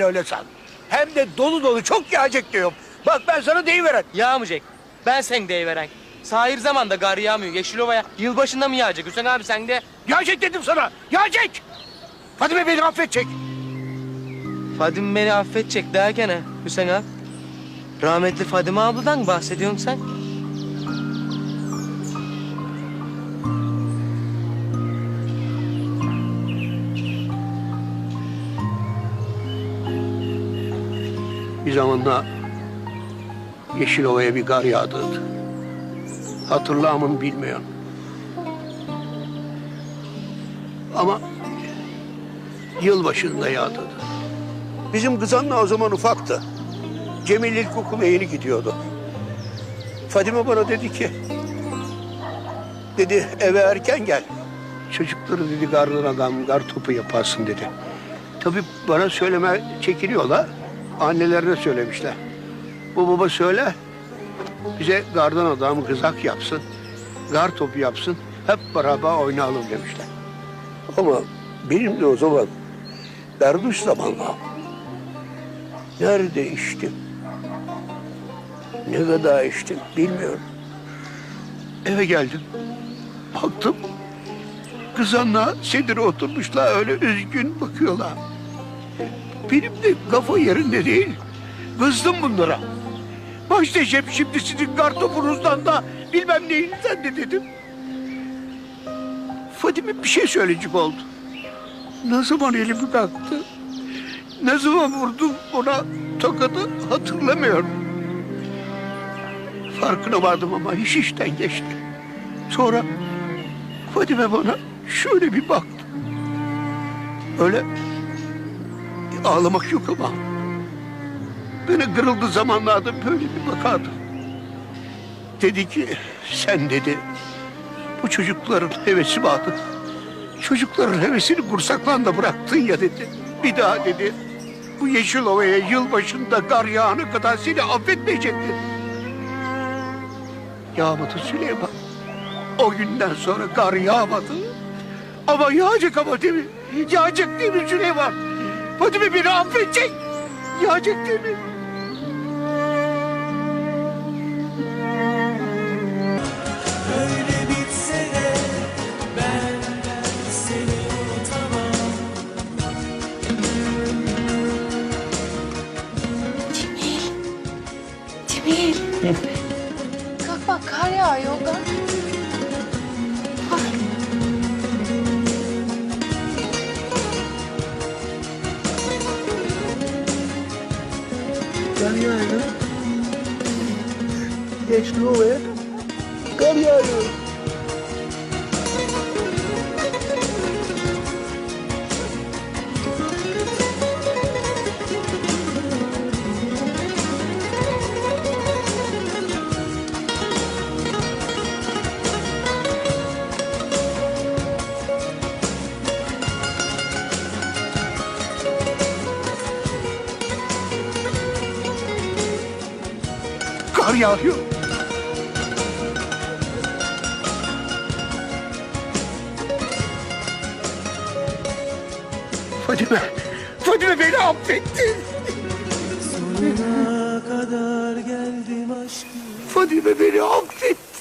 öyle san. Hem de dolu dolu çok yağacak diyorum. Bak ben sana deyiveren. Yağmayacak. Ben sen deyiveren. Sahir zamanda gar yağmıyor. Yeşilova'ya yılbaşında mı yağacak? Hüseyin abi sen de. Yağacak dedim sana. Yağacak. Fadime beni affedecek. Fadim beni affedecek derken ha Hüseyin abi. Rahmetli Fadime abladan bahsediyorsun sen? Bir zamanla Yeşilova'ya bir gar yağdırdı. Hatırlamın bilmiyorum. Ama yılbaşında yağdırdı. Bizim kızanla o zaman ufaktı. Cemil ilkokula yeni gidiyordu. Fadime bana dedi ki, dedi eve erken gel. Çocukları dedi gardan adam, gar topu yaparsın dedi. Tabii bana söyleme çekiniyorlar. Annelerine söylemişler. Bu baba söyle, bize gardan adam kızak yapsın, gar topu yapsın, hep beraber oynayalım demişler. Ama benim de o zaman berduş zamanla nerede içtim, ne kadar içtim bilmiyorum. Eve geldim, baktım kızanla Sedir oturmuşlar öyle üzgün bakıyorlar. Benim de kafa yerinde değil. Kızdım bunlara. Başlayacağım şimdi sizin kartopunuzdan da bilmem neyinizden de dedim. Fadime bir şey söyleyecek oldu. Ne zaman elimi kalktı, ne zaman vurdum ona tokadı hatırlamıyorum. Farkına vardım ama iş işten geçti. Sonra Fadime bana şöyle bir baktı. Öyle ağlamak yok ama beni kırıldı zamanlarda böyle bir bakardı. Dedi ki sen dedi bu çocukların hevesi vardı. Çocukların hevesini kursaklan bıraktın ya dedi. Bir daha dedi bu Yeşilova'ya yılbaşında kar yağana kadar seni affetmeyecek. Yağmadı Süleyman. O günden sonra kar yağmadı. Ama yağacak ama değil mi? Yağacak değil mi Süleyman? Fadime beni affedecek. Yağacak değil mi? Öyle bitse de ben seni unutamam Cemil. Kalk bak kar yağıyor. Kalk. Kar yağıyor. Yeşilova'ya kar Kar yağıyor. Fadime, Fadime beni affetti. Sonuna kadar geldim aşkım Fadime beni affetti Allah.